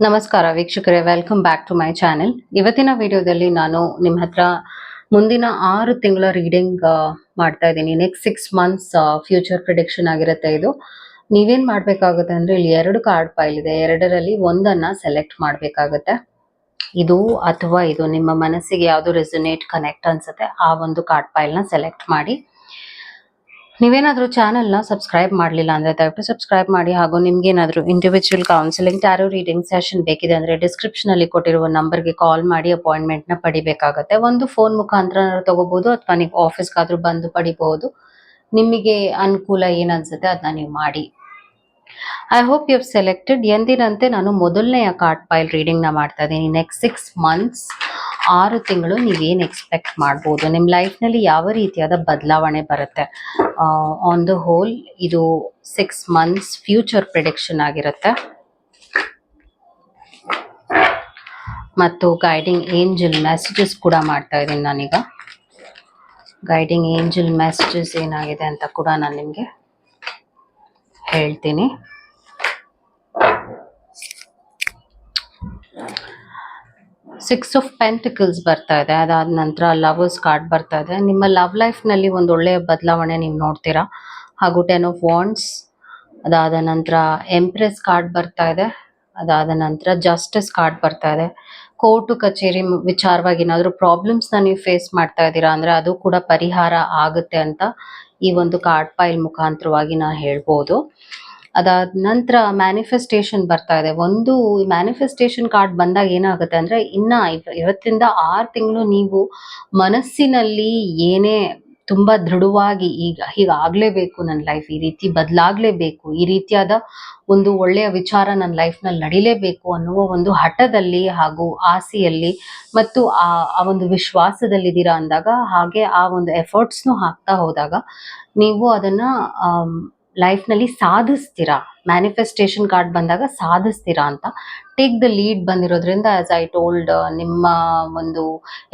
ನಮಸ್ಕಾರ ವೀಕ್ಷಕರೇ welcome back to my channel ಇವತ್ತಿನ ವಿಡಿಯೋದಲ್ಲಿ ನಾನು ನಿಮ್ಮ ಹತ್ರ ಮುಂದಿನ ಆರು ತಿಂಗಳ ರೀಡಿಂಗ್ ಮಾಡ್ತಾ ಇದ್ದೀನಿ. Next six months future prediction ಆಗಿರುತ್ತೆ ಇದು. ನೀವೇನು ಮಾಡಬೇಕಾಗುತ್ತೆ ಅಂದ್ರೆ, ಇಲ್ಲಿ ಎರಡು ಕಾರ್ಡ್ ಫೈಲ್ ಇದೆ. ಎರಡರಲ್ಲಿ ಒಂದನ್ನ ಸೆಲೆಕ್ಟ್ ಮಾಡಬೇಕಾಗುತ್ತೆ. ಇದು ಅಥವಾ ಇದು ನಿಮ್ಮ ಮನಸ್ಸಿಗೆ ಯಾವುದು ರೆಸೊನೇಟ್ ಕನೆಕ್ಟ್ ಅನ್ಸುತ್ತೆ, ಆ ಒಂದು ಕಾರ್ಡ್ ಪೈಲ್ನ ಸೆಲೆಕ್ಟ್ ಮಾಡಿ. ನೀವೇನಾದ್ರೂ ಚಾನೆಲ್ನ ಸಬ್ಸ್ಕ್ರೈಬ್ ಮಾಡಲಿಲ್ಲ ಅಂದ್ರೆ ದಯವಿಟ್ಟು ಸಬ್ಸ್ಕ್ರೈಬ್ ಮಾಡಿ ಹಾಗೂ ನಿಮಗೇನಾದರೂ individual counselling tarot reading session ಬೇಕಿದೆ ಅಂದ್ರೆ ಡಿಸ್ಕ್ರಿಪ್ಷನ್ ಅಲ್ಲಿ ಕೊಟ್ಟಿರುವ ನಂಬರ್ಗೆ ಕಾಲ್ ಮಾಡಿ ಅಪಾಯಿಂಟ್ಮೆಂಟ್ನ ಪಡಿಬೇಕಾಗತ್ತೆ. ಒಂದು ಫೋನ್ ಮುಖಾಂತರ ತಗೋಬಹುದು ಅಥವಾ ನೀವು ಆಫೀಸ್ಗಾದರೂ ಬಂದು ಪಡಿಬಹುದು ನಿಮಗೆ ಅನುಕೂಲ ಏನನ್ಸುತ್ತೆ ಅದನ್ನ ನೀವು ಮಾಡಿ. ಐ ಹೋಪ್ ಯು ಸೆಲೆಕ್ಟೆಡ್ ಎಂದಿನಂತೆ ನಾನು ಮೊದಲನೆಯ ಕಾರ್ಡ್ ಪೈಲ್ ರೀಡಿಂಗ್ನ ಮಾಡ್ತಾ ಇದ್ದೀನಿ. ನೆಕ್ಸ್ಟ್ ಸಿಕ್ಸ್ ಮಂತ್ಸ್ ಆರು ತಿಂಗಳು ನೀವೇನು ಎಕ್ಸ್ಪೆಕ್ಟ್ ಮಾಡ್ಬೋದು? ನಿಮ್ಮ ಲೈಫ್ನಲ್ಲಿ ಯಾವ ರೀತಿಯಾದ ಬದಲಾವಣೆ ಬರುತ್ತೆ? ಆನ್ ದ ಹೋಲ್ ಇದು ಸಿಕ್ಸ್ ಮಂತ್ಸ್ ಫ್ಯೂಚರ್ ಪ್ರಿಡಿಕ್ಷನ್ ಆಗಿರುತ್ತೆ. ಮತ್ತು ಗೈಡಿಂಗ್ ಏಂಜಲ್ ಮೆಸೇಜಸ್ ಕೂಡ ಮಾಡ್ತಾ ಇದ್ದೀನಿ ನಾನೀಗ. ಗೈಡಿಂಗ್ ಏಂಜಲ್ ಮೆಸೇಜಸ್ ಏನಾಗಿದೆ ಅಂತ ಕೂಡ ನಾನು ನಿಮಗೆ ಹೇಳ್ತೀನಿ. ಸಿಕ್ಸ್ ಆಫ್ ಪೆಂಟಿಕಲ್ಸ್ ಬರ್ತಾ ಇದೆ. ಅದಾದ ನಂತರ ಲವರ್ಸ್ ಕಾರ್ಡ್ ಬರ್ತಾ ಇದೆ. ನಿಮ್ಮ ಲವ್ ಲೈಫ್ನಲ್ಲಿ ಒಂದು ಒಳ್ಳೆಯ ಬದಲಾವಣೆ ನೀವು ನೋಡ್ತೀರಾ? ಹಾಗೂ ಟೆನ್ ಆಫ್ ವಾಂಡ್ಸ್ ಅದಾದ ನಂತರ ಎಂಪ್ರೆಸ್ ಕಾರ್ಡ್ ಬರ್ತಾ ಇದೆ. ಅದಾದ ನಂತರ ಜಸ್ಟಿಸ್ ಕಾರ್ಡ್ ಬರ್ತಾ ಇದೆ. ಕೋರ್ಟು ಕಚೇರಿ ವಿಚಾರವಾಗಿ ಏನಾದರೂ ಪ್ರಾಬ್ಲಮ್ಸ್ನ ನೀವು ಫೇಸ್ ಮಾಡ್ತಾ ಇದ್ದೀರಾ ಅಂದ್ರೆ ಅದು ಕೂಡ ಪರಿಹಾರ ಆಗುತ್ತೆ ಅಂತ ಈ ಒಂದು ಕಾರ್ಡ್ ಫೈಲ್ ಮುಖಾಂತರವಾಗಿ ನಾನು ಹೇಳ್ಬೋದು. ಅದಾದ ನಂತರ ಮ್ಯಾನಿಫೆಸ್ಟೇಷನ್ ಬರ್ತಾ ಇದೆ. ಒಂದು ಮ್ಯಾನಿಫೆಸ್ಟೇಷನ್ ಕಾರ್ಡ್ ಬಂದಾಗ ಏನಾಗುತ್ತೆ ಅಂದ್ರೆ ಇನ್ನ ಇವ- ಇವತ್ತಿಂದ ಆರು ತಿಂಗಳು ನೀವು ಮನಸ್ಸಿನಲ್ಲಿ ಏನೇ ತುಂಬಾ ದೃಢವಾಗಿ ಈಗ ಹೀಗಾಗ್ಲೇಬೇಕು ನನ್ನ ಲೈಫ್ ಈ ರೀತಿ ಬದಲಾಗ್ಲೇಬೇಕು, ಈ ರೀತಿಯಾದ ಒಂದು ಒಳ್ಳೆಯ ವಿಚಾರ ನನ್ನ ಲೈಫ್ನಲ್ಲಿ ನಡಿಲೇಬೇಕು ಅನ್ನುವ ಒಂದು ಹಠದಲ್ಲಿ ಹಾಗೂ ಆಸೆಯಲ್ಲಿ ಮತ್ತು ಆ ಆ ಒಂದು ವಿಶ್ವಾಸದಲ್ಲಿದ್ದೀರಾ ಅಂದಾಗ ಹಾಗೆ ಆ ಒಂದು ಎಫರ್ಟ್ಸ್ನು ಹಾಕ್ತಾ ಹೋದಾಗ ನೀವು ಅದನ್ನ ಲೈಫ್ನಲ್ಲಿ ಸಾಧಿಸ್ತೀರಾ? ಮ್ಯಾನಿಫೆಸ್ಟೇಷನ್ ಕಾರ್ಡ್ ಬಂದಾಗ ಸಾಧಿಸ್ತೀರಾ ಅಂತ. ಟೇಕ್ ದ ಲೀಡ್ ಬಂದಿರೋದ್ರಿಂದ ಆಸ್ ಐ ಟೋಲ್ಡ್ ನಿಮ್ಮ ಒಂದು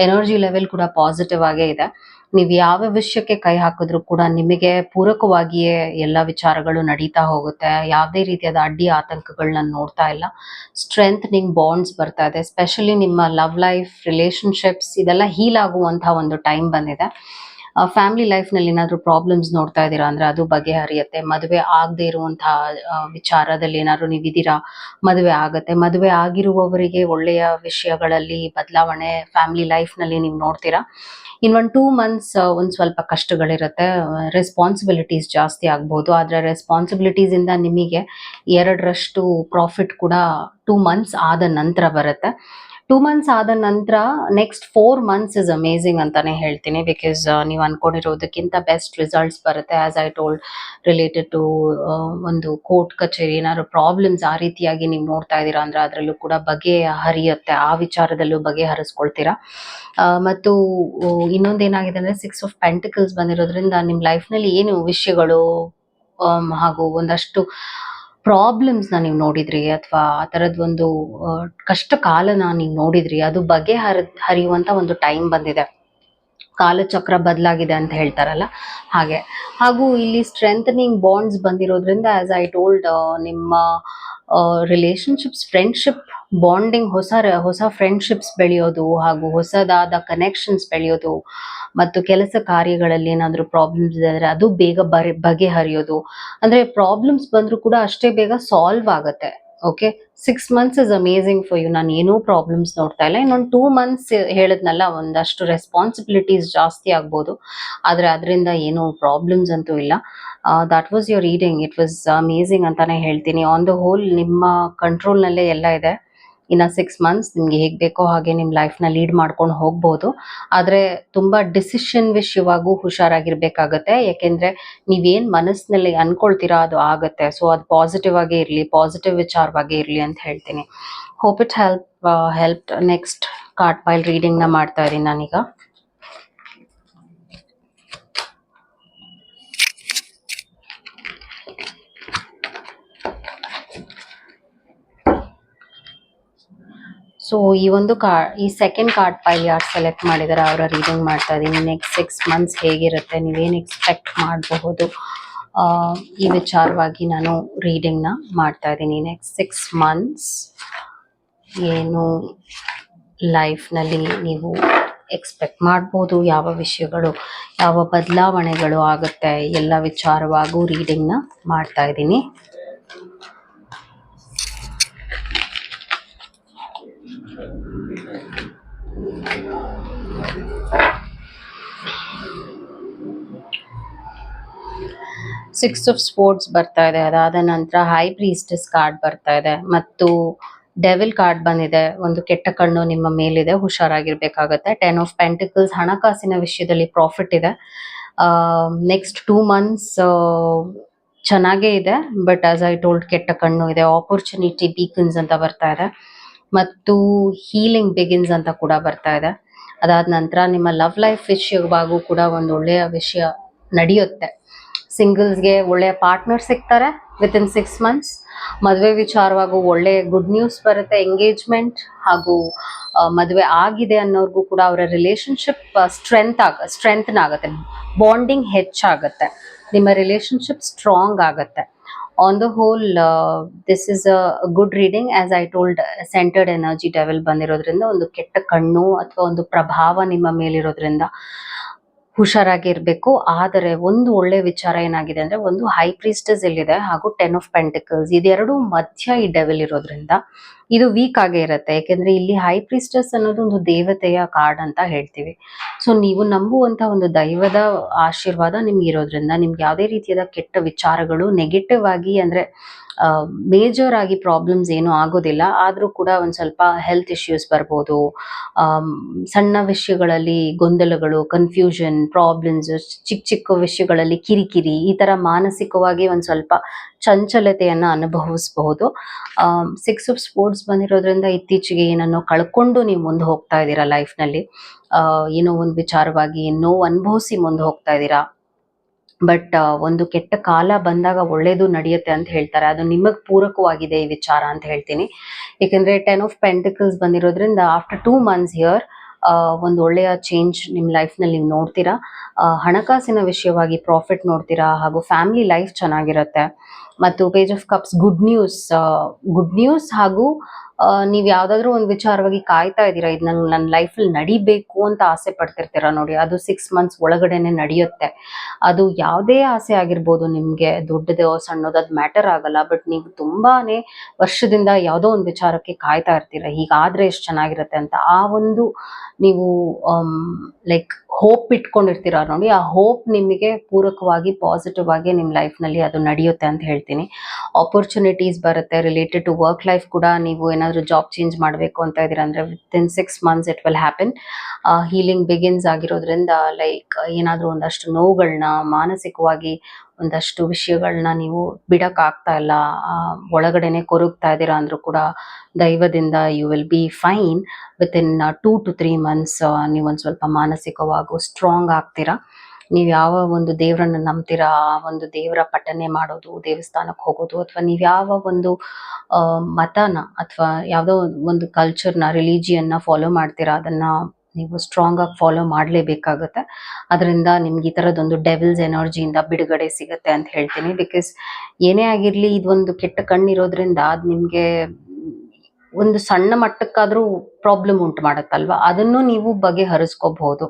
ಎನರ್ಜಿ ಲೆವೆಲ್ ಕೂಡ ಪಾಸಿಟಿವ್ ಆಗೇ ಇದೆ. ನೀವು ಯಾವ ವಿಷಯಕ್ಕೆ ಕೈ ಹಾಕಿದ್ರು ಕೂಡ ನಿಮಗೆ ಪೂರಕವಾಗಿಯೇ ಎಲ್ಲ ವಿಚಾರಗಳು ನಡೀತಾ ಹೋಗುತ್ತೆ. ಯಾವುದೇ ರೀತಿಯಾದ ಅಡ್ಡಿ ಆತಂಕಗಳನ್ನ ನೋಡ್ತಾ ಇಲ್ಲ. ಸ್ಟ್ರೆಂಥನಿಂಗ್ ಬಾಂಡ್ಸ್ ಬರ್ತಾ ಇದೆ. ಸ್ಪೆಷಲಿ ನಿಮ್ಮ ಲವ್ ಲೈಫ್ ರಿಲೇಷನ್ಶಿಪ್ಸ್ ಇದೆಲ್ಲ ಹೀಲ್ ಆಗುವಂತಹ ಒಂದು ಟೈಮ್ ಬಂದಿದೆ. ಫ್ಯಾಮಿಲಿ ಲೈಫ್ನಲ್ಲಿ ಏನಾದರೂ ಪ್ರಾಬ್ಲಮ್ಸ್ ನೋಡ್ತಾ ಇದ್ದೀರಾ? ಅಂದ್ರೆ ಅದು ಬಗೆಹರಿಯುತ್ತೆ, ಮದುವೆ ಆಗದೆ ಇರುವಂತಹ ವಿಚಾರದಲ್ಲಿ ಏನಾದ್ರು ನೀವಿದ್ದೀರಾ? ಮದುವೆ ಆಗುತ್ತೆ. ಮದುವೆ ಆಗಿರುವವರಿಗೆ ಒಳ್ಳೆಯ ವಿಷಯಗಳಲ್ಲಿ ಬದಲಾವಣೆ ಫ್ಯಾಮಿಲಿ ಲೈಫ್ನಲ್ಲಿ ನೀವು ನೋಡ್ತೀರಾ? ಇನ್ ಒಂದು ಟೂ ಮಂತ್ಸ್ ಒಂದು ಸ್ವಲ್ಪ ಕಷ್ಟಗಳಿರುತ್ತೆ. ರೆಸ್ಪಾನ್ಸಿಬಿಲಿಟೀಸ್ ಜಾಸ್ತಿ ಆಗ್ಬೋದು. ಆದರೆ ರೆಸ್ಪಾನ್ಸಿಬಿಲಿಟೀಸ್ ಇಂದ ನಿಮಗೆ ಎರಡರಷ್ಟು ಪ್ರಾಫಿಟ್ ಕೂಡ ಟೂ ಮಂತ್ಸ್ ಆದ ನಂತರ ಬರುತ್ತೆ. ಟೂ ಮಂತ್ಸ್ ಆದ ನಂತರ next four months is amazing ಅಂತಾನೆ ಹೇಳ್ತೀನಿ ಬಿಕಾಸ್ ನೀವು ಅನ್ಕೊಂಡಿರೋದಕ್ಕಿಂತ ಬೆಸ್ಟ್ ರಿಸಲ್ಟ್ಸ್ ಬರುತ್ತೆ. As I told related to ಒಂದು ಕೋರ್ಟ್ ಕಚೇರಿ ಏನಾದ್ರು ಪ್ರಾಬ್ಲಮ್ಸ್ ಆ ರೀತಿಯಾಗಿ ನೀವು ನೋಡ್ತಾ ಇದ್ದೀರಾ ಅಂದ್ರೆ ಅದರಲ್ಲೂ ಕೂಡ ಬಗೆ ಹರಿಯುತ್ತೆ. ಆ ವಿಚಾರದಲ್ಲೂ ಬಗೆಹರಿಸ್ಕೊಳ್ತೀರಾ ಮತ್ತು ಇನ್ನೊಂದೇನಾಗಿದೆ ಅಂದ್ರೆ ಸಿಕ್ಸ್ ಆಫ್ ಪೆಂಟಿಕಲ್ಸ್ ಬಂದಿರೋದ್ರಿಂದ ನಿಮ್ಮ ಲೈಫ್ನಲ್ಲಿ ಏನು ವಿಷಯಗಳು ಆಮ್, ಹಾಗೂ ಒಂದಷ್ಟು ಪ್ರಾಬ್ಲಮ್ಸ್ನ ನೀವು ನೋಡಿದ್ರಿ ಅಥವಾ ಆ ತರದ್ ಒಂದು ಕಷ್ಟ ಕಾಲನ ನೀವು ನೋಡಿದ್ರಿ, ಅದು ಬಗೆಹರ, ಹರಿಯುವಂತ ಒಂದು ಟೈಮ್ ಬಂದಿದೆ. ಕಾಲಚಕ್ರ ಬದಲಾಗಿದೆ ಅಂತ ಹೇಳ್ತಾರಲ್ಲ, ಹಾಗೆ. ಹಾಗೂ ಇಲ್ಲಿ ಸ್ಟ್ರೆಂಥನಿಂಗ್ ಬಾಂಡ್ಸ್ ಬಂದಿರೋದ್ರಿಂದ ಆಸ್ ಐ ಟೋಲ್ಡ್ ನಿಮ್ಮ ರಿಲೇಷನ್ಶಿಪ್ಸ್ ಫ್ರೆಂಡ್ಶಿಪ್ ಬಾಂಡಿಂಗ್ ಹೊಸ ಹೊಸ ಫ್ರೆಂಡ್ಶಿಪ್ಸ್ ಬೆಳೆಯೋದು ಹಾಗೂ ಹೊಸದಾದ ಕನೆಕ್ಷನ್ಸ್ ಬೆಳೆಯೋದು ಮತ್ತು ಕೆಲಸ ಕಾರ್ಯಗಳಲ್ಲಿ ಏನಾದರೂ ಪ್ರಾಬ್ಲಮ್ಸ್ ಇದ್ರೆ ಅದು ಬೇಗ ಬರೆ, ಬಗೆಹರಿಯೋದು. ಅಂದ್ರೆ ಪ್ರಾಬ್ಲಮ್ಸ್ ಬಂದರೂ ಕೂಡ ಅಷ್ಟೇ ಬೇಗ ಸಾಲ್ವ್ ಆಗುತ್ತೆ okay six months is amazing for you ನಾನು ಏನೂ ಪ್ರಾಬ್ಲಮ್ಸ್ ನೋಡ್ತಾ ಇಲ್ಲ. ಇನ್ನೊಂದು ಟೂ ಮಂತ್ಸ್ ಹೇಳಿದ್ನಲ್ಲ, ಒಂದಷ್ಟು ರೆಸ್ಪಾನ್ಸಿಬಿಲಿಟೀಸ್ ಜಾಸ್ತಿ ಆಗ್ಬೋದು. ಆದರೆ ಅದರಿಂದ ಏನೂ ಪ್ರಾಬ್ಲಮ್ಸ್ ಅಂತೂ ಇಲ್ಲ. That was your reading it was amazing ಅಂತಾನೆ ಹೇಳ್ತೀನಿ. ಆನ್ ದ ಹೋಲ್ ನಿಮ್ಮ ಕಂಟ್ರೋಲ್ನಲ್ಲೇ ಎಲ್ಲ ಇದೆ. ಇನ್ನು ಸಿಕ್ಸ್ ಮಂತ್ಸ್ ನಿಮ್ಗೆ ಹೇಗೆ ಬೇಕೋ ಹಾಗೆ ನಿಮ್ಮ ಲೈಫ್ನ ಲೀಡ್ ಮಾಡ್ಕೊಂಡು ಹೋಗ್ಬೋದು. ಆದರೆ ತುಂಬ ಡಿಸಿಷನ್ ವಿಷಯವಾಗೂ ಹುಷಾರಾಗಿರ್ಬೇಕಾಗತ್ತೆ. ಯಾಕೆಂದ್ರೆ ನೀವೇನ್ ಮನಸ್ಸಿನಲ್ಲಿ ಅನ್ಕೊಳ್ತೀರಾ ಅದು ಆಗುತ್ತೆ. ಸೊ ಅದು ಪಾಸಿಟಿವ್ ಆಗಿ ಇರಲಿ ಪಾಸಿಟಿವ್ ವಿಚಾರವಾಗಿ ಇರಲಿ ಅಂತ ಹೇಳ್ತೀನಿ. Hope it help help next card pile ರೀಡಿಂಗ್ನ ಮಾಡ್ತಾ ಇದ್ದೀನಿ ನಾನೀಗ. ಸೊ ಈ ಒಂದು ಕಾ ಈ ಸೆಕೆಂಡ್ ಕಾರ್ಡ್ ಪೈಲ್ ಯಾರು ಸೆಲೆಕ್ಟ್ ಮಾಡಿದಾರೆ ಅವರ ರೀಡಿಂಗ್ ಮಾಡ್ತಾ ಇದ್ದೀನಿ. ನೆಕ್ಸ್ಟ್ ಸಿಕ್ಸ್ ಮಂತ್ಸ್ ಹೇಗಿರುತ್ತೆ ನೀವೇನು ಎಕ್ಸ್ಪೆಕ್ಟ್ ಮಾಡಬಹುದು? ಈ ವಿಚಾರವಾಗಿ ನಾನು ರೀಡಿಂಗ್ನ ಮಾಡ್ತಾ ಇದ್ದೀನಿ. ನೆಕ್ಸ್ಟ್ ಸಿಕ್ಸ್ ಮಂತ್ಸ್ ಏನು ಲೈಫ್ನಲ್ಲಿ ನೀವು ಎಕ್ಸ್ಪೆಕ್ಟ್ ಮಾಡ್ಬೋದು. ಯಾವ ವಿಷಯಗಳು, ಯಾವ ಬದಲಾವಣೆಗಳು ಆಗುತ್ತೆ? ಎಲ್ಲ ವಿಚಾರವಾಗೂ ರೀಡಿಂಗ್ನ ಮಾಡ್ತಾ ಇದ್ದೀನಿ. ಸಿಕ್ಸ್ ಆಫ್ ಸ್ಪೋರ್ಟ್ಸ್ ಬರ್ತಾ ಇದೆ. ಅದಾದ ನಂತರ ಹೈ ಪ್ರೀಸ್ಟಸ್ ಕಾರ್ಡ್ ಬರ್ತಾ ಇದೆ. ಮತ್ತು ಡೆವಿಲ್ ಕಾರ್ಡ್ ಬಂದಿದೆ. ಒಂದು ಕೆಟ್ಟ ಕಣ್ಣು ನಿಮ್ಮ ಮೇಲಿದೆ. ಹುಷಾರಾಗಿರ್ಬೇಕಾಗತ್ತೆ. ಟೆನ್ ಆಫ್ ಪೆಂಟಿಕಲ್ಸ್ ಹಣಕಾಸಿನ ವಿಷಯದಲ್ಲಿ ಪ್ರಾಫಿಟ್ ಇದೆ. ನೆಕ್ಸ್ಟ್ ಟೂ ಮಂತ್ಸ್ ಚೆನ್ನಾಗೇ ಇದೆ. ಬಟ್ ಆಸ್ ಐ ಟೋಲ್ಡ್ ಕೆಟ್ಟ ಕಣ್ಣು ಇದೆ. ಆಪರ್ಚುನಿಟಿ ಬೀಕನ್ಸ್ ಅಂತ ಬರ್ತಾ ಇದೆ. ಮತ್ತು ಹೀಲಿಂಗ್ ಬಿಗಿನ್ಸ್ ಅಂತ ಕೂಡ ಬರ್ತಾ ಇದೆ. ಅದಾದ ನಂತರ ನಿಮ್ಮ ಲವ್ ಲೈಫ್ ವಿಷಯವಾಗೂ ಕೂಡ ಒಂದು ಒಳ್ಳೆಯ ವಿಷಯ ನಡೆಯುತ್ತೆ. ಸಿಂಗಲ್ಸ್ಗೆ ಒಳ್ಳೆಯ ಪಾರ್ಟ್ನರ್ ಸಿಗ್ತಾರೆ ವಿತ್ ಇನ್ ಸಿಕ್ಸ್ ಮಂತ್ಸ್ ಮದುವೆ ವಿಚಾರವಾಗೂ ಒಳ್ಳೆ ಗುಡ್ ನ್ಯೂಸ್ ಬರುತ್ತೆ ಎಂಗೇಜ್ಮೆಂಟ್ ಹಾಗೂ ಮದುವೆ ಆಗಿದೆ ಅನ್ನೋರ್ಗೂ ಕೂಡ ಅವರ ರಿಲೇಶನ್ಶಿಪ್ ಸ್ಟ್ರೆಂತ್ ಆಗ ಸ್ಟ್ರೆಂತ್ನ ಆಗುತ್ತೆ ಬಾಂಡಿಂಗ್ ಹೆಚ್ಚಾಗುತ್ತೆ. ನಿಮ್ಮ ರಿಲೇಶನ್ಶಿಪ್ ಸ್ಟ್ರಾಂಗ್ ಆಗುತ್ತೆ. On the whole this is a good reading as I told centred energy develop ಬಂದಿರೋದ್ರಿಂದ, ಒಂದು ಕೆಟ್ಟ ಕಣ್ಣು ಅಥವಾ ಒಂದು ಪ್ರಭಾವ ನಿಮ್ಮ ಮೇಲಿರೋದ್ರಿಂದ ಹುಷಾರಾಗಿ ಇರಬೇಕು ಆದರೆ ಒಂದು ಒಳ್ಳೆ ವಿಚಾರ ಏನಾಗಿದೆ ಅಂದ್ರೆ ಒಂದು ಹೈ ಪ್ರೀಸ್ಟಸ್ ಇಲ್ಲಿದೆ ಹಾಗೂ ಟೆನ್ ಆಫ್ ಪೆಂಟಿಕಲ್ಸ್ ಇದೆರಡು ಮಧ್ಯ ಈ ಡೆವಿಲ್ ಇರೋದ್ರಿಂದ ಇದು ವೀಕ್ ಆಗೇ ಇರುತ್ತೆ. ಯಾಕೆಂದ್ರೆ ಇಲ್ಲಿ ಹೈ ಪ್ರೀಸ್ಟಸ್ ಅನ್ನೋದು ಒಂದು ದೇವತೆಯ ಕಾರ್ಡ್ ಅಂತ ಹೇಳ್ತೀವಿ. ಸೊ ನೀವು ನಂಬುವಂತ ಒಂದು ದೈವದ ಆಶೀರ್ವಾದ ನಿಮ್ಗೆ ಇರೋದ್ರಿಂದ ನಿಮ್ಗೆ ಯಾವುದೇ ರೀತಿಯಾದ ಕೆಟ್ಟ ವಿಚಾರಗಳು ನೆಗೆಟಿವ್ ಆಗಿ ಅಂದ್ರೆ ಮೇಜರ್ ಆಗಿ ಪ್ರಾಬ್ಲಮ್ಸ್ ಏನು ಆಗೋದಿಲ್ಲ. ಆದರೂ ಕೂಡ ಒಂದು ಸ್ವಲ್ಪ ಹೆಲ್ತ್ ಇಶ್ಯೂಸ್ ಬರ್ಬೋದು. ಸಣ್ಣ ವಿಷಯಗಳಲ್ಲಿ ಗೊಂದಲಗಳು ಕನ್ಫ್ಯೂಷನ್ ಪ್ರಾಬ್ಲಮ್ಸ್ ಚಿಕ್ಕ ಚಿಕ್ಕ ವಿಷಯಗಳಲ್ಲಿ ಕಿರಿಕಿರಿ ಈ ತರ ಮಾನಸಿಕವಾಗಿ ಒಂದು ಸ್ವಲ್ಪ ಚಂಚಲತೆಯನ್ನ ಅನುಭವಿಸಬಹುದು ಸಿಕ್ಸ್ ಆಫ್ ಸ್ಪೋರ್ಟ್ಸ್ ಬಂದಿರೋದ್ರಿಂದ ಇತ್ತೀಚೆಗೆ ಏನನ್ನೋ ಕಳ್ಕೊಂಡು ನೀವು ಮುಂದೆ ಹೋಗ್ತಾ ಇದ್ದೀರಾ ಲೈಫ್ನಲ್ಲಿ ಏನೋ ಒಂದು ವಿಚಾರವಾಗಿ ನೋವು ಅನುಭವಿಸಿ ಮುಂದೆ ಹೋಗ್ತಾ ಇದ್ದೀರಾ. ಬಟ್ ಒಂದು ಕೆಟ್ಟ ಕಾಲ ಬಂದಾಗ ಒಳ್ಳೇದು ನಡೆಯುತ್ತೆ ಅಂತ ಹೇಳ್ತಾರೆ. ಅದು ನಿಮಗ್ ಪೂರಕವಾಗಿದೆ ಈ ವಿಚಾರ ಅಂತ ಹೇಳ್ತೀನಿ. ಏಕೆಂದ್ರೆ ಟೆನ್ ಆಫ್ ಪೆಂಟಿಕಲ್ಸ್ ಬಂದಿರೋದ್ರಿಂದ ಆಫ್ಟರ್ ಟೂ ಮಂತ್ಸ್ ಹಿಯರ್ ಒಂದು ಒಳ್ಳೆಯ ಚೇಂಜ್ ನಿಮ್ಮ ಲೈಫ್ನಲ್ಲಿ ನೀವು ನೋಡ್ತೀರಾ. ಹಣಕಾಸಿನ ವಿಷಯವಾಗಿ ಪ್ರಾಫಿಟ್ ನೋಡ್ತೀರಾ ಹಾಗೂ ಫ್ಯಾಮಿಲಿ ಲೈಫ್ ಚೆನ್ನಾಗಿರುತ್ತೆ. ಮತ್ತು page of cups good news good news ಹಾಗೂ ನೀವ್ ಯಾವ್ದಾದ್ರು ಒಂದು ವಿಚಾರವಾಗಿ ಕಾಯ್ತಾ ಇದ್ದೀರಾ? ಇದು ನನ್ ನನ್ನ ಲೈಫಲ್ಲಿ ನಡಿಬೇಕು ಅಂತ ಆಸೆ ಪಡ್ತಿರ್ತೀರಾ ನೋಡಿ? ಅದು ಸಿಕ್ಸ್ ಮಂತ್ಸ್ ಒಳಗಡೆನೆ ನಡೆಯುತ್ತೆ. ಅದು ಯಾವುದೇ ಆಸೆ ಆಗಿರ್ಬೋದು ನಿಮ್ಗೆ, ದೊಡ್ಡದೋ, ಸಣ್ಣದೋ, ಅದು ಮ್ಯಾಟರ್ ಆಗಲ್ಲ. ಬಟ್ ನೀವು ತುಂಬಾನೇ ವರ್ಷದಿಂದ ಯಾವುದೋ ಒಂದು ವಿಚಾರಕ್ಕೆ ಕಾಯ್ತಾ ಇರ್ತೀರಾ? ಹೀಗಾದ್ರೆ ಎಷ್ಟು ಚೆನ್ನಾಗಿರುತ್ತೆ ಅಂತ ಆ ಒಂದು ನೀವು ಲೈಕ್ ಹೋಪ್ ಇಟ್ಕೊಂಡಿರ್ತೀರ ನೋಡಿ? ಆ ಹೋಪ್ ನಿಮಗೆ ಪೂರಕವಾಗಿ ಪಾಸಿಟಿವ್ ಆಗಿ ನಿಮ್ಮ ಲೈಫ್ನಲ್ಲಿ ಅದು ನಡೆಯುತ್ತೆ ಅಂತ ಹೇಳ್ತೀನಿ. ಆಪರ್ಚುನಿಟೀಸ್ ಬರುತ್ತೆ ರಿಲೇಟೆಡ್ ಟು ವರ್ಕ್ ಲೈಫ್ ಕೂಡ ನೀವು ಏನಾದರೂ ಜಾಬ್ ಚೇಂಜ್ ಮಾಡಬೇಕು ಅಂತ ಇದ್ದೀರಾ ಅಂದರೆ within six months it will happen healing begins ಆಗಿರೋದ್ರಿಂದ ಲೈಕ್ ಏನಾದರೂ ಒಂದಷ್ಟು ನೋವುಗಳನ್ನ ಮಾನಸಿಕವಾಗಿ ಒಂದಷ್ಟು ವಿಷಯಗಳನ್ನ ನೀವು ಬಿಡೋಕ್ಕಾಗ್ತಾ ಇಲ್ಲ. ಒಳಗಡೆನೆ ಕೊರಗ್ತಾ ಇದ್ದೀರಾ ಅಂದರೂ ಕೂಡ ದೈವದಿಂದ you will be fine within two to three months ನೀವು ಒಂದು ಸ್ವಲ್ಪ ಮಾನಸಿಕವಾಗೂ ಸ್ಟ್ರಾಂಗ್ ಆಗ್ತೀರಾ. ನೀವು ಯಾವ ಒಂದು ದೇವರನ್ನ ನಂಬ್ತೀರಾ? ಆ ಒಂದು ದೇವರ ಪಠನೆ ಮಾಡೋದು ದೇವಸ್ಥಾನಕ್ಕೆ ಹೋಗೋದು ಅಥವಾ ನೀವು ಯಾವ ಒಂದು ಮತನ ಅಥವಾ ಯಾವುದೋ ಒಂದು ಕಲ್ಚರ್ನ ರಿಲಿಜಿಯನ್ನ ಫಾಲೋ ಮಾಡ್ತೀರಾ? ಅದನ್ನ ನೀವು ಸ್ಟ್ರಾಂಗ್ ಆಗಿ ಫಾಲೋ ಮಾಡಲೇಬೇಕಾಗುತ್ತೆ. ಅದರಿಂದ ನಿಮ್ಗೆ ಈ ಥರದೊಂದು ಡೆವಿಲ್ಸ್ ಎನರ್ಜಿಯಿಂದ ಬಿಡುಗಡೆ ಸಿಗುತ್ತೆ ಅಂತ ಹೇಳ್ತೀನಿ. ಬಿಕಾಸ್ ಏನೇ ಆಗಿರಲಿ, ಇದೊಂದು ಕೆಟ್ಟ ಕಣ್ಣಿರೋದ್ರಿಂದ ಅದು ನಿಮಗೆ ಒಂದು ಸಣ್ಣ ಮಟ್ಟಕ್ಕಾದ್ರೂ ಪ್ರಾಬ್ಲಮ್ ಉಂಟು ಮಾಡುತ್ತಲ್ವಾ? ಅದನ್ನು ನೀವು ಬಗೆಹರಿಸ್ಕೋಬಹುದು.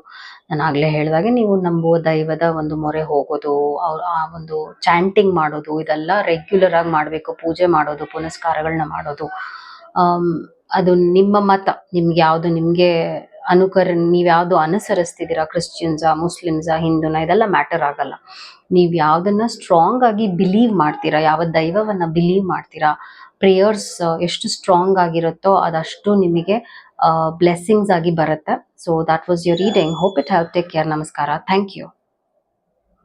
ನಾನು ಆಗ್ಲೇ ಹೇಳಿದಾಗೆ ನೀವು ನಂಬುವ ದೈವದ ಒಂದು ಮೊರೆ ಹೋಗೋದು, ಅವ್ರ ಆ ಒಂದು ಚಾಂಟಿಂಗ್ ಮಾಡೋದು, ಇದೆಲ್ಲ ರೆಗ್ಯುಲರ್ ಆಗಿ ಮಾಡಬೇಕು, ಪೂಜೆ ಮಾಡೋದು ಪುನಸ್ಕಾರಗಳನ್ನ ಮಾಡೋದು. ಅದು ನಿಮ್ಮ ಮತ. ನಿಮ್ಗೆ ಯಾವುದು ನಿಮ್ಗೆ ಅನುಕರ, ನೀವು ಯಾವ್ದು ಅನುಸರಿಸ್ತಿದ್ದೀರಾ ಕ್ರಿಶ್ಚಿಯನ್ಸಾ ಮುಸ್ಲಿಮ್ಸಾ ಹಿಂದೂನ, ಇದೆಲ್ಲ ಮ್ಯಾಟರ್ ಆಗಲ್ಲ. ನೀವು ಯಾವ್ದನ್ನ ಸ್ಟ್ರಾಂಗ್ ಆಗಿ ಬಿಲೀವ್ ಮಾಡ್ತೀರಾ, ಯಾವ ದೈವವನ್ನ ಬಿಲೀವ್ ಮಾಡ್ತೀರಾ ಪ್ರೇಯರ್ಸ್ ಎಷ್ಟು ಸ್ಟ್ರಾಂಗ್ ಆಗಿರುತ್ತೋ ಅದಷ್ಟು ನಿಮಗೆ ಬ್ಲೆಸ್ಸಿಂಗ್ಸ್ ಆಗಿ ಬರುತ್ತೆ. So that was your reading hope it have take care ನಮಸ್ಕಾರ. Thank you